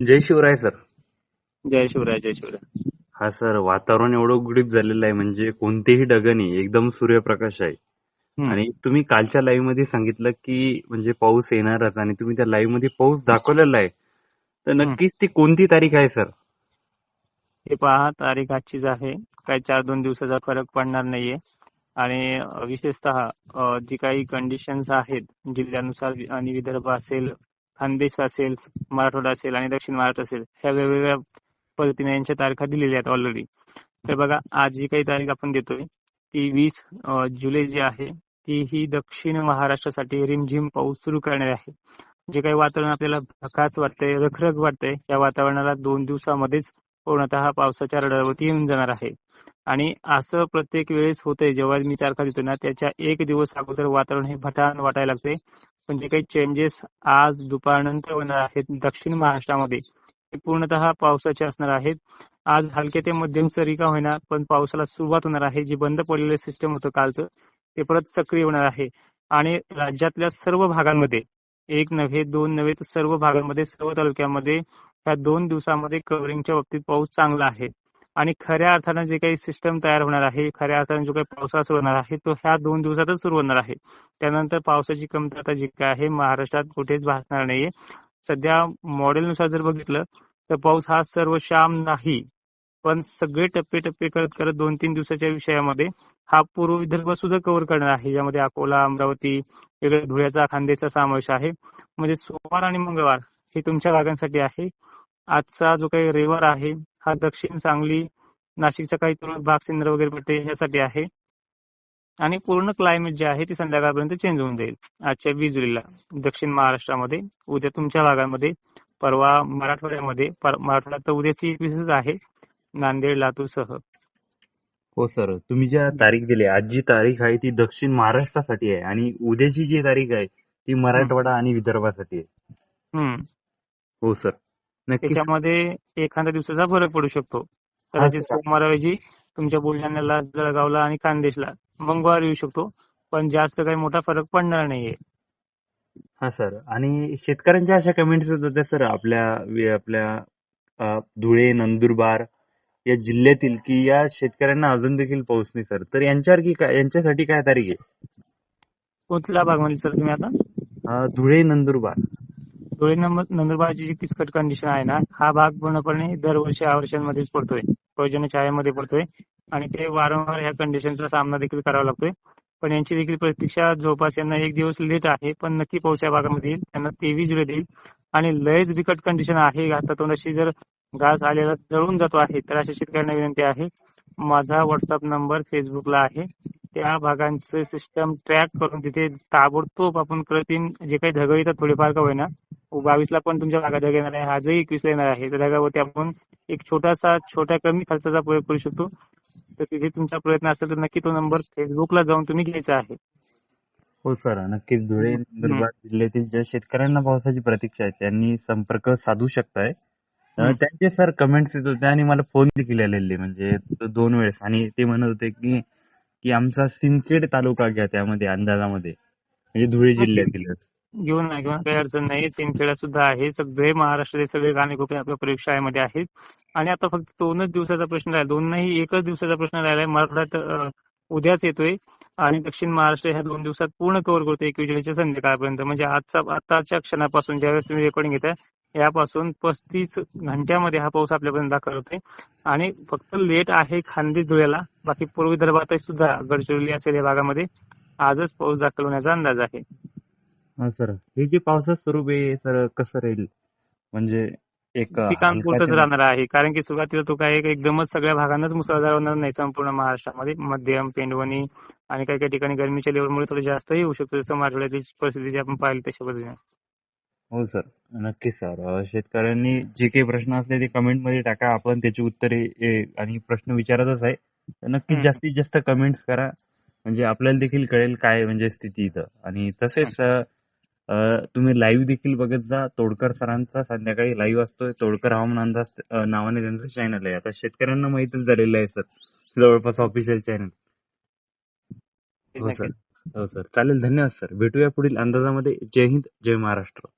जय Shivray sir. जय शिवराय जय शिवराय. हा सर वातावरण एवढं गुडीप झालेलं आहे म्हणजे कोणतेही ढग नाही एकदम सूर्यप्रकाश आहे. आणि तुम्ही कालच्या लाईव्हमध्ये सांगितलं की म्हणजे पाऊस येणारच आणि तुम्ही त्या लाईव्हमध्ये पाऊस दाखवलेला आहे. तर नक्कीच ती कोणती तारीख आहे सर? हे पहा तारीख आजचीच आहे. काही चार दोन दिवसाचा फरक पडणार नाहीये. आणि विशेषतः जी काही कंडिशन्स आहेत जिल्ह्यानुसार आणि विदर्भ असेल खानदेश असेल मराठवाडा असेल आणि दक्षिण महाराष्ट्र असेल ह्या वेगवेगळ्या पद्धतीने यांच्या तारखा दिलेल्या आहेत ऑलरेडी तर बघा आज जी काही तारीख आपण देतोय ती वीस जुलै जी आहे ती ही दक्षिण महाराष्ट्रासाठी रिमझिम पाऊस सुरू करणार आहे. जे काही वातावरण आपल्याला भकास वाटतंय रखरख वाटतंय या वातावरणाला दोन दिवसामध्येच पूर्णतः पावसाच्या रडावरती येऊन जाणार आहे. आणि असं प्रत्येक वेळेस होतंय जेव्हा मी तारखा देतो ना त्याच्या एक दिवस अगोदर वातावरण हे भटान वाटायला लागते पण जे काही चेंजेस आज दुपारनंतर होणार आहेत दक्षिण महाराष्ट्रामध्ये. ते पूर्णतः पावसाचे असणार आहेत. आज हलके ते मध्यम सरी का होईना पण पावसाला सुरुवात होणार आहे. जी बंद पडलेलं सिस्टम होतं कालचं ते परत सक्रिय होणार आहे. आणि राज्यातल्या सर्व भागांमध्ये एक नव्हे दोन नव्हे तर सर्व भागांमध्ये सर्व तालुक्यामध्ये ह्या दोन दिवसामध्ये कव्हरिंगच्या बाबतीत पाऊस चांगला आहे. आणि खऱ्या अर्थानं जे काही सिस्टम तयार होणार आहे खऱ्या अर्थानं जो काही पावसाळा सुरू होणार आहे तो ह्या दोन दिवसातच सुरू होणार आहे. त्यानंतर पावसाची कमतरता जी काय आहे महाराष्ट्रात कुठेच भासणार नाहीये. सध्या मॉडेलनुसार जर बघितलं तर पाऊस हा सर्व श्याम नाही पण सगळे टप्पे टप्पे करत करत दोन तीन दिवसाच्या विषयामध्ये हा पूर्व विदर्भ सुद्धा कव्हर करणार आहे. यामध्ये अकोला अमरावती वेगळ्या धुळ्याचा खांदेचा समावेश आहे. म्हणजे सोमवार आणि मंगळवार हे तुमच्या भागांसाठी आहे. आजचा जो काही रविवार आहे हा दक्षिण सांगली नाशिकचा काही तुरळक भाग सिंद्र वगैरे पट्टे ह्यासाठी आहे. आणि पूर्ण क्लायमेट जे आहे ते संध्याकाळपर्यंत चेंज होऊन जाईल. आजच्या वीस जुलैला दक्षिण महाराष्ट्रामध्ये उद्या तुमच्या भागामध्ये परवा मराठवाड्यामध्ये मराठवाड्यात तर उद्याची एकवीसच आहे. नांदेड लातूर सह. हो सर तुम्ही ज्या तारीख दिली आज जी तारीख आहे ती दक्षिण महाराष्ट्रासाठी आहे. आणि उद्याची जी तारीख आहे ती मराठवाडा आणि विदर्भासाठी आहे. हो सर. त्याच्यामध्ये एखाद्या दिवसाचा फरक पडू शकतो. कदाचित. सोमवारऐवजी तुमच्या बुलढाण्याला जळगावला आणि खानदेशला मंगळवार येऊ शकतो. पण जास्त काही मोठा फरक पडणार नाहीये. हा सर. आणि शेतकऱ्यांच्या अशा कमेंट्स येत होत्या सर आपल्या आपल्या धुळे नंदुरबार या जिल्ह्यातील की या शेतकऱ्यांना अजून देखील पाऊस नाही सर. तर यांच्यावर की काय यांच्यासाठी काय तारीख आहे? कुठला भाग म्हणजे सर तुम्ही आता? धुळे नंदुरबार. धुळे नंबर नंदुरबारची जी किचकट कंडिशन आहे ना हा भाग पूर्णपणे दरवर्षी या वर्षांमध्येच पडतोय. पर्जन्य छायामध्ये पडतोय. आणि ते वारंवार ह्या कंडिशनचा सामना देखील करावा लागतोय. पण यांची देखील प्रतीक्षा जवळपास यांना एक दिवस लेट आहे पण नक्की पाऊस या भागामध्ये येईल. त्यांना तेवीस जुलै देईल. आणि लयच बिकट कंडिशन आहे. आता जर घास आलेला जळून जातो आहे तर अशा शेतकऱ्यांना विनंती आहे. माझा व्हॉट्सअप नंबर फेसबुकला आहे. त्या भागांचं सिस्टम ट्रॅक करून तिथे ताबडतोब आपण कृत्रिम जे काही ढग येतात थोडेफार का होईना बावीसला पण तुमच्या भागात ढग येणार आहे आजही एकवीसला येणार आहे. त्या ढगावरती आपण एक छोटासा छोट्या कमी खर्चाचा प्रयोग करू शकतो. तर तिथे तुमचा प्रयत्न असेल तर नक्की तो नंबर फेसबुकला जाऊन तुम्ही घ्यायचा आहे. हो सर नक्कीच. धुळे नंदुरबार जिल्ह्यातील ज्या शेतकऱ्यांना पावसाची प्रतीक्षा आहे त्यांनी संपर्क साधू शकताय. त्यांचे सर कमेंट्स येत होते आणि मला फोन देखील आलेले म्हणजे दोन वेळेस. आणि ते म्हणत होते की की आमचा सिंदखेड तालुका घ्या त्यामध्ये अंदाजामध्ये म्हणजे धुळे जिल्ह्यातीलच. घेऊन ना घेऊन काही अडचण नाही. सिंदखेडा सुद्धा आहे. सगळे महाराष्ट्राचे सगळे गाणेकोपे आपल्या प्रयोगशाळेमध्ये आहेत. आणि आता फक्त दोनच दिवसाचा प्रश्न राहिला. दोन नाही एकच दिवसाचा प्रश्न राहिलाय. मराठवाड्यात अं, उद्याच येतोय. आणि दक्षिण महाराष्ट्र ह्या दोन दिवसात पूर्ण कव्हर करतो एकवीस जुलैच्या संध्याकाळपर्यंत. म्हणजे आजचा आताच्या क्षणापासून ज्यावेळेस तुम्ही रेकॉर्डिंग घेताय यापासून पस्तीस घंट्यामध्ये हा पाऊस आपल्यापर्यंत दाखल होतोय. आणि फक्त लेट आहे खानदेश धुळ्याला. बाकी पूर्व विदर्भात सुद्धा गडचिरोली असेल या भागामध्ये आजच पाऊस दाखल होण्याचा अंदाज आहे. हा सर. हे जे पावसाचं स्वरूप आहे सर कसं राहील? म्हणजे एक पिकांपुरतच ते- राहणार आहे. कारण की सुरुवातीला तो काय एक एकदमच सगळ्या भागांनाच मुसळधार होणार नाही संपूर्ण महाराष्ट्रामध्ये. मध्यम पेंडवणी आणि काही काही ठिकाणी गरमीच्या लेवलमुळे थोडं जास्तही होऊ शकतो. जसं मराठवाड्याची परिस्थिती जी आपण पाहिली तशा पद्धतीने. हो सर. नक्की सर. शेतकऱ्यांनी जे काही प्रश्न असले ते कमेंटमध्ये टाका. आपण त्याची उत्तरे आणि प्रश्न विचारतच आहे. तर नक्कीच. जास्तीत जास्त कमेंट्स करा. म्हणजे आपल्याला देखील कळेल काय म्हणजे स्थिती इथं. आणि तसेच तुम्ही लाईव्ह देखील बघत जा. तोडकर सरांचा संध्याकाळी लाईव्ह असतोय. तोडकर हवामान अंदाज नावाने त्यांचं चॅनल आहे. आता शेतकऱ्यांना माहितच झालेलं आहे सर. जवळपास ऑफिशियल चॅनल हो सर. हो सर. चालेल. धन्यवाद सर. भेटूया पुढील अंदाजामध्ये. जय हिंद जय महाराष्ट्र.